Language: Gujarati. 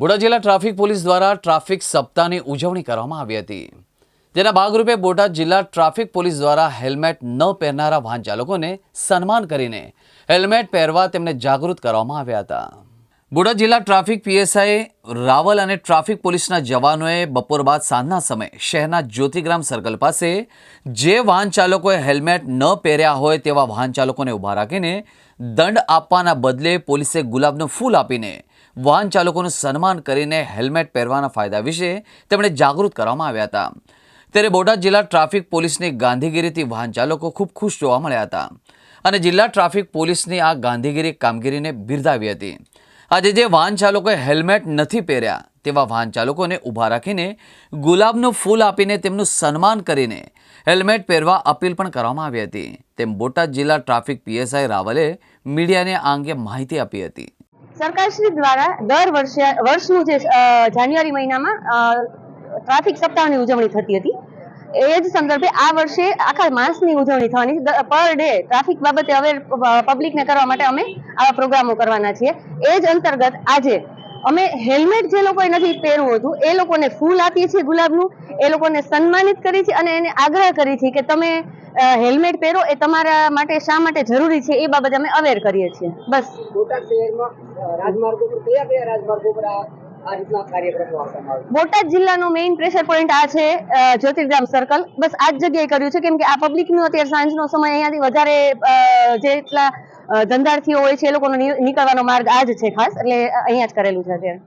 બોટાદ જિલ્લા ટ્રાફિક પોલીસ દ્વારા ટ્રાફિક સપ્તાહની ઉજવણી કરવામાં આવી હતી. જેના ભાગરૂપે બોટાદ જિલ્લા ટ્રાફિક પોલીસ દ્વારા હેલ્મેટ ન પહેરનારા વાહન ચાલકોને સન્માન કરીને હેલ્મેટ પહેરવા તેમને જાગૃત કરવામાં આવ્યા હતા. બોટાદ જિલ્લા ટ્રાફિક પીએસઆઈ રાવલ અને ટ્રાફિક પોલીસના જવાનોએ બપોર બાદ સાંજના સમયે શહેરના જ્યોતિગ્રામ સર્કલ પાસે જે વાહન ચાલકોએ હેલ્મેટ ન પહેર્યા હોય તેવા વાહન ચાલકોને ઊભા રાખીને દંડ આપવાના બદલે પોલીસે ગુલાબનું ફૂલ આપીને વાહન ચાલકોનું સન્માન કરીને હેલ્મેટ પહેરવાના ફાયદા વિશે તેમણે જાગૃત કરવામાં આવ્યા હતા. ત્યારે બોટાદ જિલ્લા ટ્રાફિક પોલીસની ગાંધીગીરીથી વાહન ચાલકો ખૂબ ખુશ જોવા મળ્યા હતા અને જિલ્લા ટ્રાફિક પોલીસની આ ગાંધીગીરી કામગીરીને બિરદાવી હતી. આજે જે વાહન ચાલકોએ હેલ્મેટ નથી પહેર્યા, તેવા વાહન ચાલકોને ઊભા રાખીને ગુલાબનું ફૂલ આપીને તેમનું સન્માન કરીને હેલ્મેટ પહેરવા અપીલ પણ કરવામાં આવી હતી. તેમ બોટાદ જિલ્લા ટ્રાફિક પીએસઆઈ રાવલે મીડિયાને આ અંગે માહિતી આપી હતી. સરકારશ્રી દ્વારા દર વર્ષે, વર્ષનું જે જાન્યુઆરી મહિનામાં ટ્રાફિક સપ્તાહની ઉજવણી થતી હતી. એ જ સંદર્ભે આ વર્ષે આખા માસની ઉજવણી થવાની. પર ડે ટ્રાફિક બાબતે અવેર પબ્લિકને કરવા માટે અમે આવા પ્રોગ્રામો કરવાના છીએ. એ જ અંતર્ગત આજે અમે હેલ્મેટ જે લોકોએ નથી પહેરવું હતું, એ લોકોને ફૂલ આપીએ છીએ ગુલાબનું. એ લોકોને સન્માનિત કરી છે અને એને આગ્રહ કરી છે કે તમે હેલ્મેટ પહેરો. એ તમારા માટે શા માટે જરૂરી છે એ બાબતે અમે અવેર કરીએ છીએ. બસ. બોટાદ શહેરમાં રાજમાર્ગો પર, કયા કયા રાજમાર્ગો પર આ બોટાદ જિલ્લાનો મેઇન પ્રેશર પોઈન્ટ આ છે જ્યોતિર્ગ્રામ સર્કલ બસ આ જ જગ્યાએ કર્યું છે, કેમ કે આ પબ્લિકનો અત્યારે સાંજનો સમય અહીંયાથી વધારે જેટલા ધંધાર્થીઓ હોય છે એ લોકોનો નીકળવાનો માર્ગ આ જ છે ખાસ, એટલે અહીંયા જ કરેલું છે અત્યારે.